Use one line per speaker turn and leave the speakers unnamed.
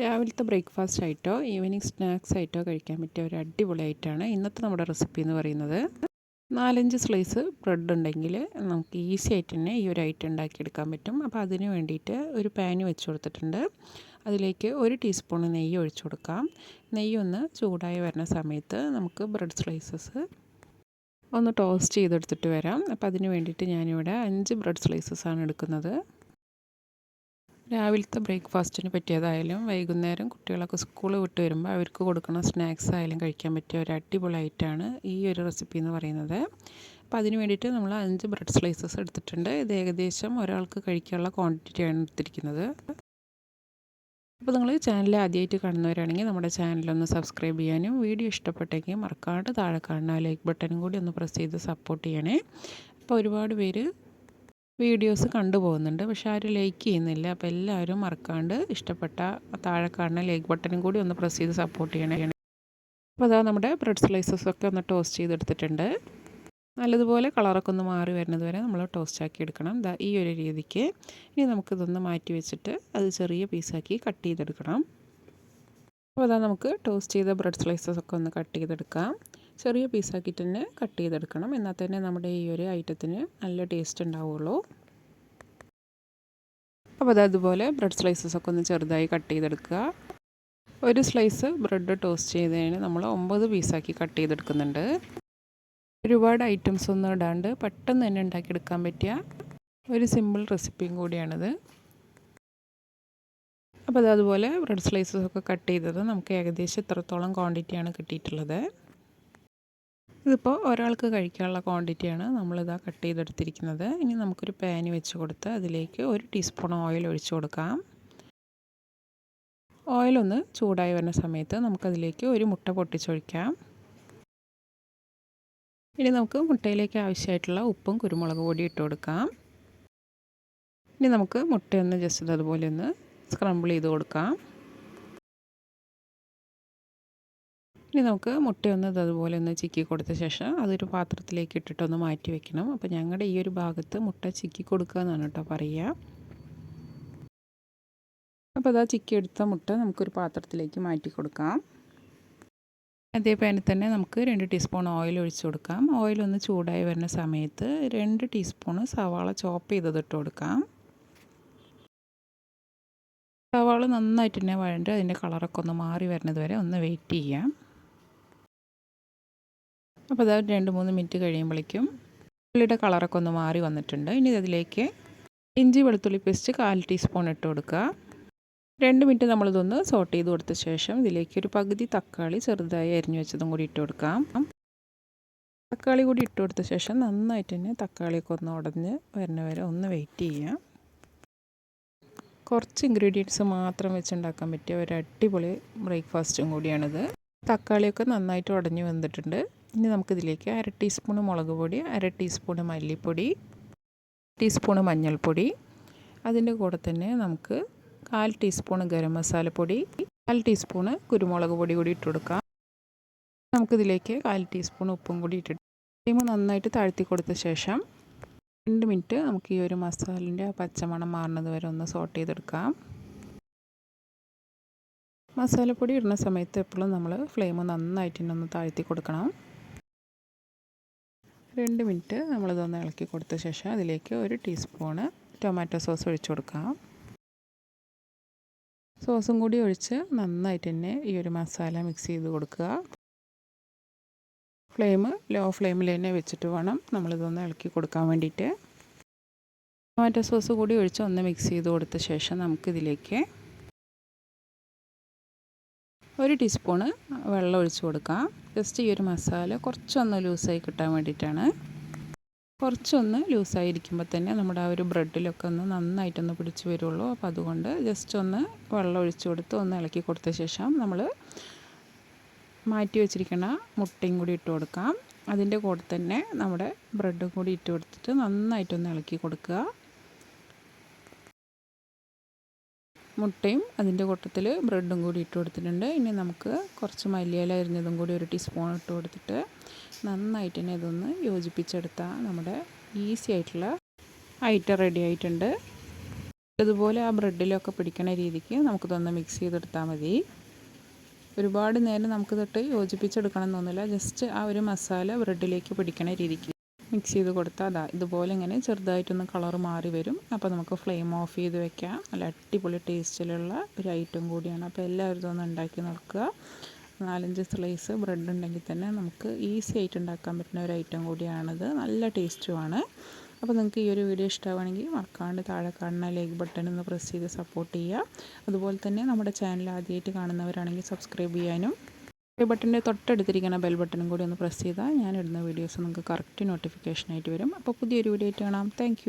രാവിലത്തെ ബ്രേക്ക്ഫാസ്റ്റ് ആയിട്ടോ evening snacks ആയിട്ടോ കഴിക്കാൻ പറ്റിയ ഒരു അടിപൊളി ആയിട്ടാണ് ഇന്നത്തെ നമ്മുടെ റെസിപ്പി എന്ന് പറയുന്നത്. നാലഞ്ച് സ്ലൈസ് ബ്രെഡ് ഉണ്ടെങ്കിൽ നമുക്ക് ഈസി ആയിട്ട് തന്നെ ഈ ഒരു ഐറ്റം ഉണ്ടാക്കിയെടുക്കാൻ പറ്റും. അപ്പോൾ അതിന് വേണ്ടിയിട്ട് ഒരു പാന് വെച്ച് കൊടുത്തിട്ടുണ്ട്. അതിലേക്ക് ഒരു ടീസ്പൂൺ നെയ്യ് ഒഴിച്ചു കൊടുക്കാം. നെയ്യ് ഒന്ന് ചൂടായി വരുന്ന സമയത്ത് നമുക്ക് ബ്രെഡ് സ്ലൈസസ് ഒന്ന് ടോസ്റ്റ് ചെയ്തെടുത്തിട്ട് വരാം. അപ്പോൾ അതിന് വേണ്ടിയിട്ട് ഞാനിവിടെ അഞ്ച് ബ്രെഡ് സ്ലൈസസ് ആണ് എടുക്കുന്നത്. രാവിലത്തെ ബ്രേക്ക്ഫാസ്റ്റിന് പറ്റിയതായാലും വൈകുന്നേരം കുട്ടികളൊക്കെ സ്കൂൾ വിട്ട് വരുമ്പോൾ അവർക്ക് കൊടുക്കുന്ന സ്നാക്സ് ആയാലും കഴിക്കാൻ പറ്റിയ ഒരു അടിപൊളി ഐറ്റമാണ് ഈ ഒരു റെസിപ്പി എന്ന് പറയുന്നത്. അപ്പോൾ അതിന് വേണ്ടിയിട്ട് നമ്മൾ അഞ്ച് ബ്രെഡ് സ്ലൈസസ് എടുത്തിട്ടുണ്ട്. ഇത് ഏകദേശം ഒരാൾക്ക് കഴിക്കാനുള്ള ക്വാണ്ടിറ്റിയാണ് എടുത്തിരിക്കുന്നത്. അപ്പോൾ നിങ്ങൾ ചാനൽ ആദ്യമായിട്ട് കാണുന്നവരാണെങ്കിൽ നമ്മുടെ ചാനലൊന്ന് സബ്സ്ക്രൈബ് ചെയ്യാനും വീഡിയോ ഇഷ്ടപ്പെട്ടെങ്കിൽ മറക്കാണ്ട് താഴെ കാണുന്ന ലൈക്ക് ബട്ടനും കൂടി ഒന്ന് പ്രസ് ചെയ്ത് സപ്പോർട്ട് ചെയ്യണേ. അപ്പോൾ ഒരുപാട് പേര് വീഡിയോസ് കണ്ടുപോകുന്നുണ്ട്. പക്ഷേ ആരും ലൈക്ക് ചെയ്യുന്നില്ല. അപ്പോൾ എല്ലാവരും മറക്കാണ്ട് ഇഷ്ടപ്പെട്ട താഴെ കാണുന്ന ലൈക്ക് ബട്ടനും കൂടി ഒന്ന് പ്രസ് ചെയ്ത് സപ്പോർട്ട് ചെയ്യണേ. അപ്പോൾ അതാ നമ്മുടെ ബ്രെഡ് സ്ലൈസസ് ഒക്കെ ഒന്ന് ടോസ്റ്റ് ചെയ്തെടുത്തിട്ടുണ്ട്. നല്ലതുപോലെ കളറൊക്കെ ഒന്ന് മാറി വരുന്നത് വരെ നമ്മൾ ടോസ്റ്റ് ആക്കി എടുക്കണം. ദാ ഈ ഒരു രീതിക്ക്. ഇനി നമുക്കിതൊന്ന് മാറ്റി വെച്ചിട്ട് അത് ചെറിയ പീസാക്കി കട്ട് ചെയ്തെടുക്കണം. അപ്പോൾ അതാ നമുക്ക് ടോസ്റ്റ് ചെയ്ത ബ്രെഡ് സ്ലൈസസ് ഒക്കെ ഒന്ന് കട്ട് ചെയ്തെടുക്കാം. ചെറിയ പീസാക്കിയിട്ട് തന്നെ കട്ട് ചെയ്തെടുക്കണം. എന്നാൽ തന്നെ നമ്മുടെ ഈ ഒരു ഐറ്റത്തിന് നല്ല ടേസ്റ്റ് ഉണ്ടാവുള്ളൂ. അപ്പോൾ അത് അതുപോലെ ബ്രെഡ് സ്ലൈസസ് ഒക്കെ ഒന്ന് ചെറുതായി കട്ട് ചെയ്തെടുക്കുക. ഒരു സ്ലൈസ് ബ്രെഡ് ടോസ്റ്റ് ചെയ്തതിന് നമ്മൾ ഒമ്പത് പീസാക്കി കട്ട് ചെയ്തെടുക്കുന്നുണ്ട്. ഒരുപാട് ഐറ്റംസ് ഒന്നും ഇടാണ്ട് പെട്ടെന്ന് തന്നെ ഉണ്ടാക്കിയെടുക്കാൻ പറ്റിയ ഒരു സിമ്പിൾ റെസിപ്പിയും കൂടിയാണിത്. അപ്പോൾ അത് അതുപോലെ ബ്രെഡ് സ്ലൈസസ് ഒക്കെ കട്ട് ചെയ്തത് നമുക്ക് ഏകദേശം ഇത്രത്തോളം ക്വാണ്ടിറ്റിയാണ് കിട്ടിയിട്ടുള്ളത്. ഇതിപ്പോൾ ഒരാൾക്ക് കഴിക്കാനുള്ള ക്വാണ്ടിറ്റിയാണ് നമ്മളിതാ കട്ട് ചെയ്തെടുത്തിരിക്കുന്നത്. ഇനി നമുക്കൊരു പാന് വെച്ച് കൊടുത്ത് അതിലേക്ക് ഒരു ടീസ്പൂൺ ഓയിൽ ഒഴിച്ചു കൊടുക്കാം. ഓയിലൊന്ന് ചൂടായി വരുന്ന സമയത്ത് നമുക്കതിലേക്ക് ഒരു മുട്ട പൊട്ടിച്ചൊഴിക്കാം. ഇനി നമുക്ക് മുട്ടയിലേക്ക് ആവശ്യമായിട്ടുള്ള ഉപ്പും കുരുമുളക് പൊടി ഇട്ട് കൊടുക്കാം. ഇനി നമുക്ക് മുട്ടയൊന്ന് ജസ്റ്റ് അതുപോലെ ഒന്ന് സ്ക്രംബിൾ ചെയ്ത് കൊടുക്കാം. ഇനി നമുക്ക് മുട്ടയൊന്ന് അതുപോലെ ഒന്ന് ചിക്കി കൊടുത്ത ശേഷം അതൊരു പാത്രത്തിലേക്ക് ഇട്ടിട്ടൊന്ന് മാറ്റി വെക്കണം. അപ്പോൾ ഞങ്ങളുടെ ഈ ഒരു ഭാഗത്ത് മുട്ട ചിക്കി കൊടുക്കുക എന്നാണ് കേട്ടോ പറയുക അപ്പോൾ അതാ ചിക്കി എടുത്ത മുട്ട നമുക്കൊരു പാത്രത്തിലേക്ക് മാറ്റി കൊടുക്കാം. അതേ പാനിൽ തന്നെ നമുക്ക് രണ്ട് ടീസ്പൂൺ ഓയിൽ ഒഴിച്ചു കൊടുക്കാം. ഓയിൽ ഒന്ന് ചൂടായി വരുന്ന സമയത്ത് രണ്ട് ടീസ്പൂൺ സവാള ചോപ്പ് ചെയ്തത് ഇട്ട് കൊടുക്കാം. സവാള നന്നായിട്ട് തന്നെ വഴണ്ട് അതിന്റെ കളറൊക്കെ ഒന്ന് മാറി വരുന്നത് വരെ ഒന്ന് വെയിറ്റ് ചെയ്യാം. അപ്പോൾ അത് രണ്ട് മൂന്ന് മിനിറ്റ് കഴിയുമ്പോഴേക്കും ഉള്ളിയുടെ കളറൊക്കെ ഒന്ന് മാറി വന്നിട്ടുണ്ട്. ഇനി അതിലേക്ക് ഇഞ്ചി വെളുത്തുള്ളി പേസ്റ്റ് കാൽ ടീസ്പൂൺ ഇട്ട് കൊടുക്കുക. രണ്ട് മിനിറ്റ് നമ്മളിതൊന്ന് സോട്ട് ചെയ്ത് കൊടുത്ത ശേഷം ഇതിലേക്ക് ഒരു പകുതി തക്കാളി ചെറുതായി അരിഞ്ഞു വെച്ചതും കൂടി ഇട്ട് കൊടുക്കാം. തക്കാളി കൂടി ഇട്ട് കൊടുത്ത ശേഷം നന്നായിട്ട് തന്നെ തക്കാളിയൊക്കെ ഒന്ന് ഉടഞ്ഞ് വരുന്ന വരെ ഒന്ന് വെയിറ്റ് ചെയ്യാം കുറച്ച് ഇൻഗ്രീഡിയൻസ് മാത്രം വെച്ചുണ്ടാക്കാൻ പറ്റിയ ഒരു അടിപൊളി ബ്രേക്ക്ഫാസ്റ്റും കൂടിയാണിത്. തക്കാളിയൊക്കെ നന്നായിട്ട് ഉടഞ്ഞു വന്നിട്ടുണ്ട്. ഇനി നമുക്കിതിലേക്ക് അര ടീസ്പൂൺ മുളക് പൊടി അര ടീസ്പൂൺ മല്ലിപ്പൊടി ടീസ്പൂൺ മഞ്ഞൾപ്പൊടി. അതിന്റെ കൂടെ തന്നെ നമുക്ക് കാൽ ടീസ്പൂണ് ഗരം മസാലപ്പൊടി കാൽ ടീസ്പൂണ് കുരുമുളക് പൊടി കൂടി ഇട്ട് കൊടുക്കാം. നമുക്കിതിലേക്ക് കാൽ ടീസ്പൂൺ ഉപ്പും കൂടി ഇട്ടിട്ട് ടീം നന്നായിട്ട് താഴ്ത്തി കൊടുത്ത ശേഷം രണ്ട് മിനിറ്റ് നമുക്ക് ഈ ഒരു മസാലിന്റെ ആ പച്ചമണം മാറുന്നത് വരെ ഒന്ന് സോട്ട് ചെയ്തെടുക്കാം. മസാലപ്പൊടി ഇടുന്ന സമയത്ത് എപ്പോഴും നമ്മൾ ഫ്ലെയിം നന്നായിട്ട് തന്നെ ഒന്ന് താഴ്ത്തി കൊടുക്കണം. രണ്ട് മിനിറ്റ് നമ്മളിതൊന്ന് ഇളക്കി കൊടുത്ത ശേഷം അതിലേക്ക് ഒരു ടീസ്പൂണ് ടൊമാറ്റോ സോസ് ഒഴിച്ചു കൊടുക്കാം. സോസും കൂടി ഒഴിച്ച് നന്നായിട്ട് തന്നെ ഈ ഒരു മസാല മിക്സ് ചെയ്ത് കൊടുക്കുക. ഫ്ലെയിം ലോ ഫ്ലെയിമിൽ തന്നെ വെച്ചിട്ട് വേണം നമ്മളിതൊന്ന് ഇളക്കി കൊടുക്കാൻ വേണ്ടിയിട്ട്. ടൊമാറ്റോ സോസ് കൂടി ഒഴിച്ച് ഒന്ന് മിക്സ് ചെയ്ത് കൊടുത്ത ശേഷം നമുക്കിതിലേക്ക് ഒരു ടീസ്പൂണ് വെള്ളം ഒഴിച്ച് കൊടുക്കാം ജസ്റ്റ് ഈ ഒരു മസാല കുറച്ചൊന്ന് ലൂസായി കിട്ടാൻ വേണ്ടിയിട്ടാണ്. കുറച്ചൊന്ന് ലൂസായിരിക്കുമ്പോൾ തന്നെ നമ്മുടെ ആ ഒരു ബ്രെഡിലൊക്കെ ഒന്ന് നന്നായിട്ടൊന്ന് പിടിച്ച് വരുള്ളൂ. അപ്പോൾ അതുകൊണ്ട് ജസ്റ്റ് ഒന്ന് വെള്ളം ഒഴിച്ച് കൊടുത്ത് ഒന്ന് ഇളക്കി കൊടുത്ത ശേഷം നമ്മൾ മാറ്റി വെച്ചിരിക്കുന്ന മുട്ടയും കൂടി ഇട്ട് കൊടുക്കാം. അതിന്റെ കൂടെ തന്നെ നമ്മുടെ ബ്രെഡും കൂടി ഇട്ട് കൊടുത്തിട്ട് നന്നായിട്ടൊന്ന് ഇളക്കി കൊടുക്കുക. മുട്ടയും അതിന്റെ കൂട്ടത്തിൽ ബ്രെഡും കൂടി ഇട്ട് കൊടുത്തിട്ടുണ്ട്. ഇനി നമുക്ക് കുറച്ച് മല്ലിയില അരിഞ്ഞതും കൂടി ഒരു ടീസ്പൂൺ ഇട്ട് കൊടുത്തിട്ട് നന്നായിട്ട് തന്നെ ഇതൊന്ന് യോജിപ്പിച്ചെടുത്താൽ നമ്മുടെ ഈസി ആയിട്ടുള്ള ഐറ്റം റെഡി ആയിട്ടുണ്ട്. ഇതുപോലെ ആ ബ്രെഡിലൊക്കെ പിടിക്കുന്ന രീതിക്ക് നമുക്കിതൊന്ന് മിക്സ് ചെയ്തെടുത്താൽ മതി. ഒരുപാട് നേരം നമുക്ക് തൊട്ട് യോജിപ്പിച്ചെടുക്കണം എന്നൊന്നുമില്ല. ജസ്റ്റ് ആ ഒരു മസാല ബ്രെഡിലേക്ക് പിടിക്കണ രീതിക്ക് മിക്സ് ചെയ്ത് കൊടുത്താൽ അതാ ഇതുപോലെ ഇങ്ങനെ ചെറുതായിട്ടൊന്ന് കളർ മാറി വരും. അപ്പോൾ നമുക്ക് ഫ്ലെയിം ഓഫ് ചെയ്ത് വെക്കാം. നല്ല അടിപൊളി ടേസ്റ്റിലുള്ള ഒരു ഐറ്റം കൂടിയാണ്. അപ്പോൾ എല്ലാവരും ഇതൊന്ന് ഉണ്ടാക്കി നോക്കുക. നാലഞ്ച് സ്ലൈസ് ബ്രെഡ് ഉണ്ടെങ്കിൽ തന്നെ നമുക്ക് ഈസി ആയിട്ട് ഉണ്ടാക്കാൻ പറ്റുന്ന ഒരു ഐറ്റം കൂടിയാണിത്. നല്ല ടേസ്റ്റുമാണ് അപ്പോൾ നിങ്ങൾക്ക് ഈ ഒരു വീഡിയോ ഇഷ്ടമാണെങ്കിൽ മറക്കാണ്ട് താഴെ കാണുന്ന ലൈക്ക് ബട്ടൺ ഒന്ന് പ്രസ് ചെയ്ത് സപ്പോർട്ട് ചെയ്യുക. അതുപോലെ തന്നെ നമ്മുടെ ചാനൽ ആദ്യമായിട്ട് കാണുന്നവരാണെങ്കിൽ സബ്സ്ക്രൈബ് ചെയ്യാനും ബട്ടന്റെ തൊട്ടടുത്തിരിക്കുന്ന ബെൽ ബട്ടണും കൂടി ഒന്ന് പ്രസ് ചെയ്താൽ ഞാൻ ഇടുന്ന വീഡിയോസ് നിങ്ങൾക്ക് കറക്റ്റ് നോട്ടിഫിക്കേഷനായിട്ട് വരും. അപ്പോൾ പുതിയൊരു വീഡിയോ ആയിട്ട് കാണാം. താങ്ക്